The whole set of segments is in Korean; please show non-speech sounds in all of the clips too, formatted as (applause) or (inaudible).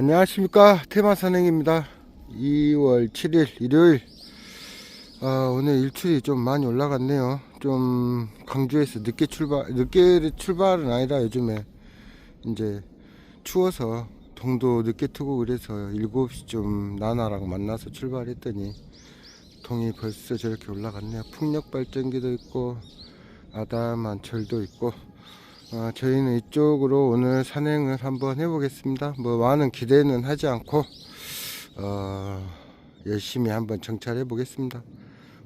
안녕하십니까. 테마산행입니다. 2월 7일 일요일. 아, 오늘 일출이 좀 많이 올라갔네요. 좀 광주에서 늦게 출발 늦게 출발은 아니라 요즘에 이제 추워서 동도 늦게 트고 그래서 7시 좀 나나랑 만나서 출발했더니 동이 벌써 저렇게 올라갔네요. 풍력 발전기도 있고 아담한 절도 있고 어, 저희는 이쪽으로 오늘 산행을 한번 해보겠습니다. 뭐 많은 기대는 하지 않고 어, 열심히 한번 정찰해 보겠습니다.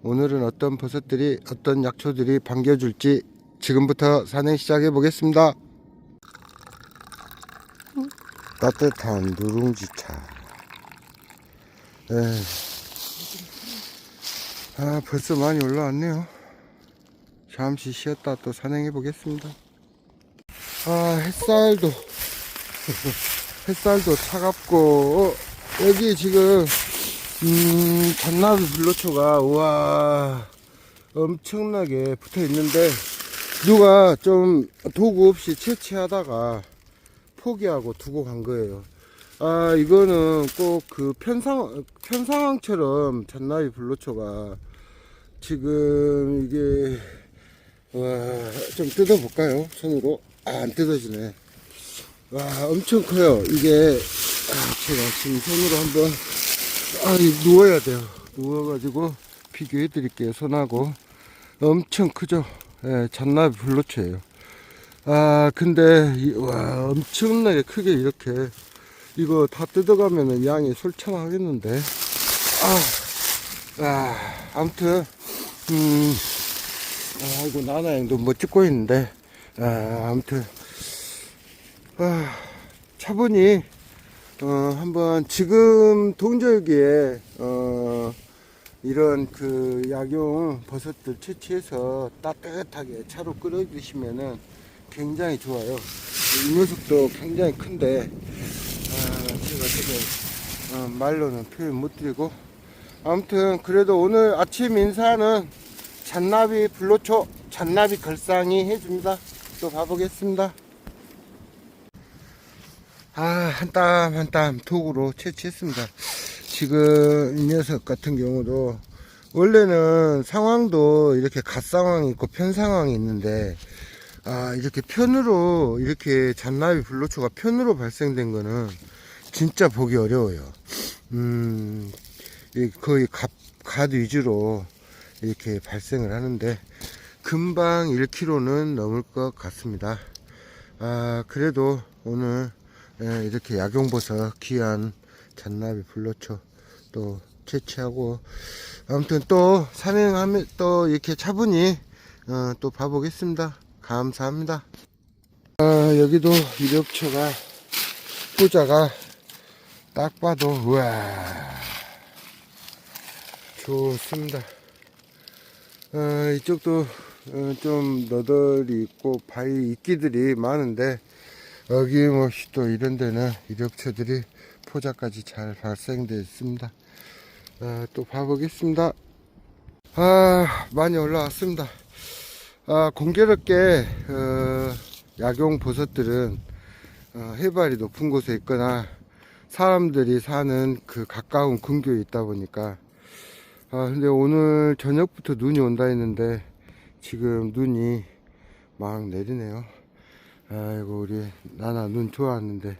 오늘은 어떤 버섯들이 어떤 약초들이 반겨줄지 지금부터 산행 시작해 보겠습니다. 따뜻한 누룽지차. 에. 아 벌써 많이 올라왔네요. 잠시 쉬었다 또 산행해 보겠습니다. 아 햇살도 (laughs) 햇살도 차갑고 어, 여기 지금 음 잔나비 블로초가 우와 엄청나게 붙어 있는데 누가 좀 도구 없이 채취하다가 포기하고 두고 간 거예요. 아 이거는 꼭 그 편상 편상황처럼 잔나비 블로초가 지금 이게 와 좀 뜯어볼까요? 손으로 아, 안 뜯어지네. 와, 엄청 커요. 이게, 아, 제가 지금 손으로 한번, 아, 이 누워야 돼요. 누워가지고 비교해 드릴게요. 손하고. 엄청 크죠? 예, 잔나비 블로초예요. 아, 근데, 이, 와, 엄청나게 크게 이렇게, 이거 다 뜯어가면은 양이 솔창하겠는데. 아, 아, 아무튼, 음, 아이고, 나나양도 뭐 찍고 있는데, 아, 아무튼 아, 차분히 어, 한번 지금 동절기에 어, 이런 그 약용 버섯들 채취해서 따뜻하게 차로 끓여 드시면은 굉장히 좋아요. 이 녀석도 굉장히 큰데 아, 제가 지금 어, 말로는 표현 못 드리고 아무튼 그래도 오늘 아침 인사는 잔나비 불로초 잔나비 걸상이 해줍니다. 또 봐보겠습니다. 아, 한 땀 한 땀 톡으로 채취했습니다. 지금 이 녀석 같은 경우도 원래는 상황도 이렇게 갓 상황이 있고 편 상황이 있는데 아, 이렇게 편으로 이렇게 잔나비 블로초가 편으로 발생된 거는 진짜 보기 어려워요. 음, 이 거의 갓, 갓 위주로 이렇게 발생을 하는데 금방 1kg는 넘을 것 같습니다. 아, 그래도 오늘 예, 이렇게 약용버섯 귀한 잔나비 불로초 또 채취하고 아무튼 또 산행하면 또 이렇게 차분히 어, 또 봐보겠습니다. 감사합니다. 아, 여기도 이력초가 포자가 딱 봐도 우와 좋습니다. 어, 이쪽도 어, 좀 너덜이 있고 바위 이끼들이 많은데 어김없이 또 이런 데는 이력처들이 포자까지 잘 발생되어 있습니다. 어, 또 봐보겠습니다. 아 많이 올라왔습니다. 아, 공교롭게 어, 약용 버섯들은 어, 해발이 높은 곳에 있거나 사람들이 사는 그 가까운 근교에 있다 보니까 아 근데 오늘 저녁부터 눈이 온다 했는데 지금 눈이 막 내리네요. 아이고 우리 나나 눈 좋아하는데.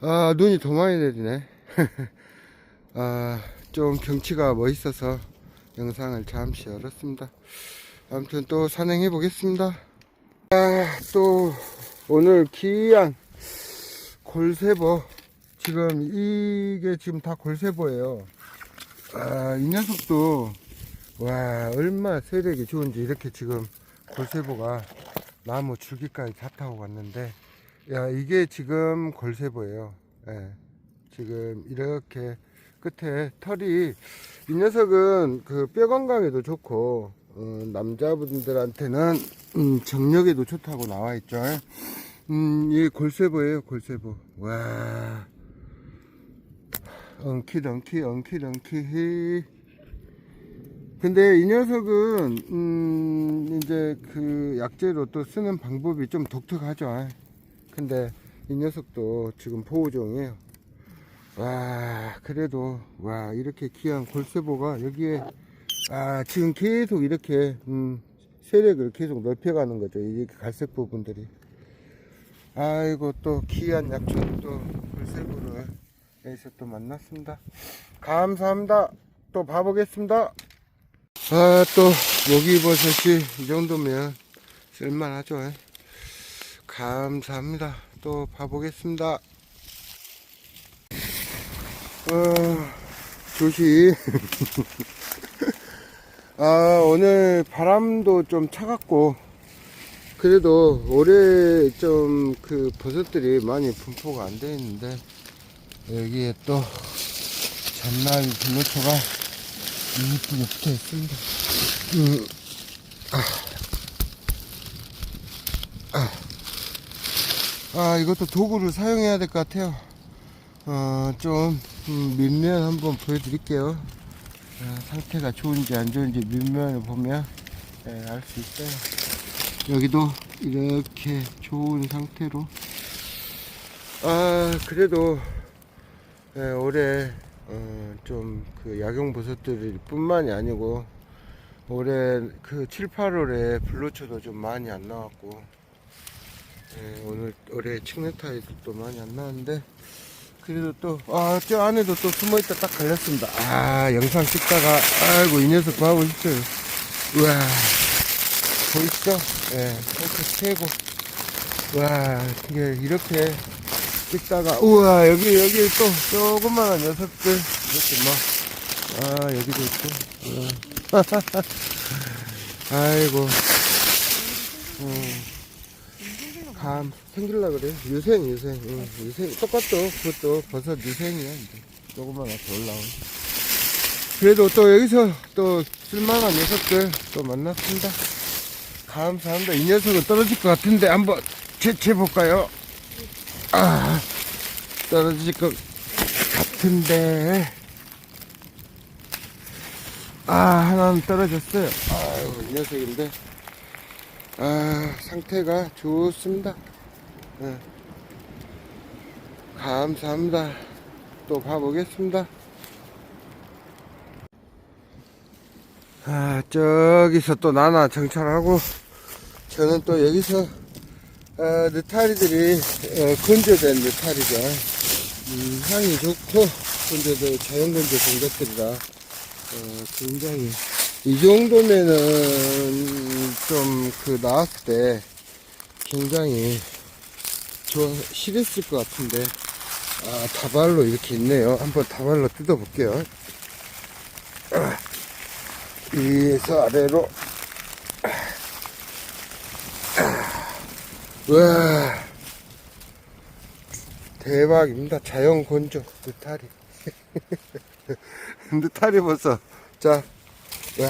아 눈이 더 많이 내리네. (laughs) 아 좀 경치가 멋있어서 영상을 잠시 열었습니다. 아무튼 또 산행해 보겠습니다. 아 또 오늘 귀한 골세보. 지금 이게 지금 다 골세보예요. 아, 이 녀석도, 와, 얼마나 세력이 좋은지 이렇게 지금 골세보가 나무 줄기까지 다 타고 갔는데, 야, 이게 지금 골세보예요. 예. 지금 이렇게 끝에 털이, 이 녀석은 그 뼈 건강에도 좋고, 어, 남자분들한테는, 음, 정력에도 좋다고 나와 있죠. 음, 이 골세보예요, 골세보. 와. 엉키 덩키 엉키 덩키 근데 이 녀석은 음 이제 그 약재로 또 쓰는 방법이 좀 독특하죠 근데 이 녀석도 지금 보호종이에요. 와, 그래도, 와, 이렇게 귀한 골세보가 여기에, 아, 지금 계속 이렇게, 음, 세력을 계속 넓혀가는 거죠. 이렇게 갈색 부분들이. 아이고, 또 귀한 약초 또 골세보를 여기서 또 만났습니다. 감사합니다. 또 봐보겠습니다. 아, 또, 모기버섯이 이 정도면 쓸만하죠. 예. 감사합니다. 또 봐보겠습니다. 어, 조시. (laughs) 아, 오늘 바람도 좀 차갑고, 그래도 올해 좀 그 버섯들이 많이 분포가 안 돼 있는데, 여기에 또 잔나비 블루초가 이쁘게 붙어 있습니다. 음, 아, 이것도 도구를 사용해야 될 것 같아요. 어, 좀, 음, 밑면 한번 보여드릴게요. 아, 상태가 좋은지 안 좋은지 밑면을 보면, 예, 알수 있어요. 여기도 이렇게 좋은 상태로. 아, 그래도, 예, 올해, 어, 좀, 그, 약용버섯들 뿐만이 아니고, 올해 그 7, 8월에 블루초도 좀 많이 안 나왔고, 예, 오늘 올해 칡네타이도 또 많이 안 나왔는데 그래도 또 아 저 안에도 또 숨어있다 딱 걸렸습니다. 아 영상 찍다가 아이고 이 녀석 봐보 있어요. 우와 보이시죠? 예 탱크 최고. 와 이게 이렇게 찍다가 우와 여기 여기 또 조그마한 녀석들. 이렇게 막 아 여기도 있고. (laughs) 아이고. 음. 감 생길라 그래. 유생 유생. 응, 유생. 똑같죠. 그것도 버섯 유생이야 이제. 조금만 더 올라온. 그래도 또 여기서 또 쓸만한 녀석들 또 만났습니다. 감사합니다 이 녀석은 떨어질 것 같은데 한번 채취해 볼까요 아 떨어질 것 같은데 아 하나는 떨어졌어요 아유 이 녀석인데 아, 상태가 좋습니다. 예. 감사합니다. 또 봐보겠습니다. 아, 저기서 또 나나 정찰하고, 저는 또 여기서, 어, 느타리들이, 어, 건조된 느타리죠. 음, 향이 좋고, 건조된, 자연 건조 된 것들이라, 어, 굉장히. 이 정도면은 좀 그 나왔을 때 굉장히 좋아 싫었을 것 같은데. 아 다발로 이렇게 있네요. 한번 다발로 뜯어 볼게요. 위에서 아래로 와 대박입니다 자연 건조 느타리 느타리 (laughs) 벌써 자 와.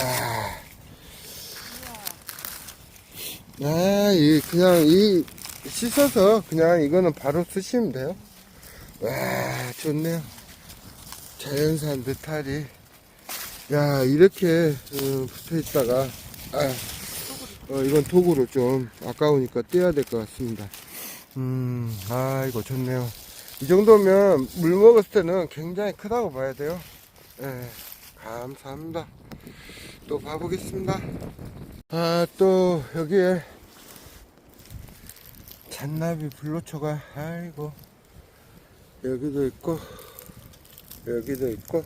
아, 이, 그냥, 이, 씻어서, 그냥 이거는 바로 쓰시면 돼요. 와, 좋네요. 자연산 느타리. 야, 이렇게, 어, 붙어 있다가, 아, 어, 이건 도구로 좀 아까우니까 떼야 될 것 같습니다. 음, 아, 이거 좋네요. 이 정도면 물 먹었을 때는 굉장히 크다고 봐야 돼요. 예, 감사합니다. 또 봐보겠습니다. 아, 또, 여기에, 잔나비 불로초가, 아이고, 여기도 있고, 여기도 있고,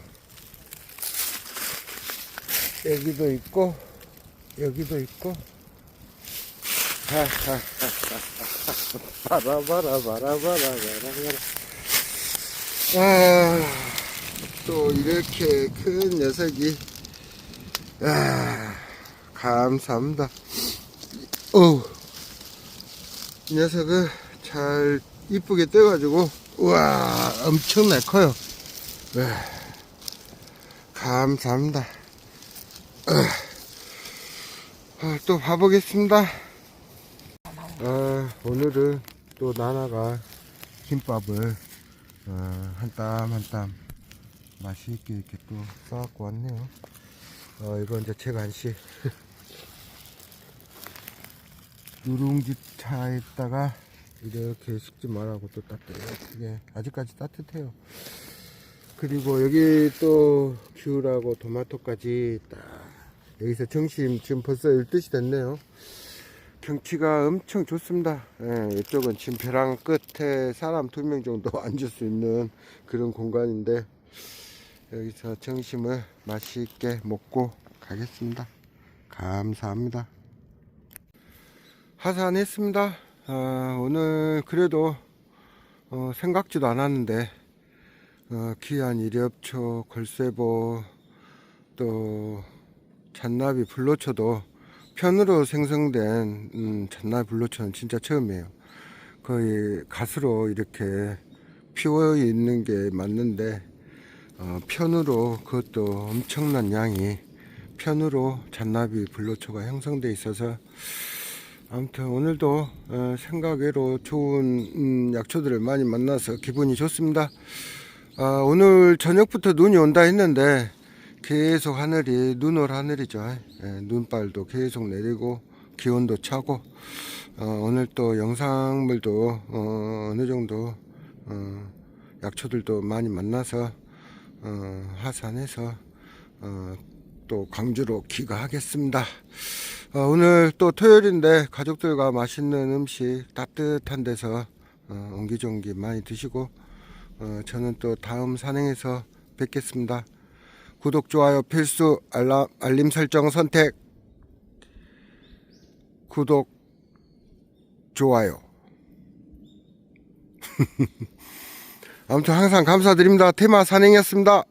여기도 있고, 여기도 있고, 바라바라, 바라바라, 바라바라. 아, 또 이렇게 큰 녀석이, 아, 감사합니다. 오, 이 녀석을 잘 이쁘게 떠가지고, 우와, 엄청나게 커요. 와, 감사합니다. 아, 아, 또 봐보겠습니다. 아, 오늘은 또 나나가 김밥을 어, 한땀 한 땀 맛있게 이렇게 또 싸갖고 왔네요. 어, 이거 이제 제 간식. (laughs) 누룽지 차에다가 이렇게 식지 말라고 또 따뜻하게 아직까지 따뜻해요. 그리고 여기 또 귤하고 토마토까지 딱 여기서 점심 지금 벌써 12시 됐네요. 경치가 엄청 좋습니다. 예, 이쪽은 지금 벼랑 끝에 사람 두 명 정도 (laughs) 앉을 수 있는 그런 공간인데 여기서 점심을 맛있게 먹고 가겠습니다. 감사합니다. 하산했습니다. 아, 오늘 그래도 어, 생각지도 않았는데 어, 귀한 이렵초, 걸쇠보 또 잔나비 불로초도 편으로 생성된 음, 잔나비 불로초는 진짜 처음이에요. 거의 갓으로 이렇게 피워 있는 게 맞는데 어, 편으로 그것도 엄청난 양이 편으로 잔나비 불로초가 형성돼 있어서 아무튼 오늘도 어, 생각외로 좋은 음, 약초들을 많이 만나서 기분이 좋습니다. 아, 오늘 저녁부터 눈이 온다 했는데 계속 하늘이 눈올 하늘이죠. 예, 눈발도 계속 내리고 기온도 차고 어, 오늘 또 영상물도 어, 어느 정도 어, 약초들도 많이 만나서 어, 하산해서 어, 또 광주로 귀가하겠습니다. 어, 오늘 또 토요일인데 가족들과 맛있는 음식 따뜻한 데서 어, 옹기종기 많이 드시고 어, 저는 또 다음 산행에서 뵙겠습니다. 구독, 좋아요 필수 알람, 알림 설정 선택 구독, 좋아요 (laughs) 아무튼 항상 감사드립니다. 테마 산행이었습니다.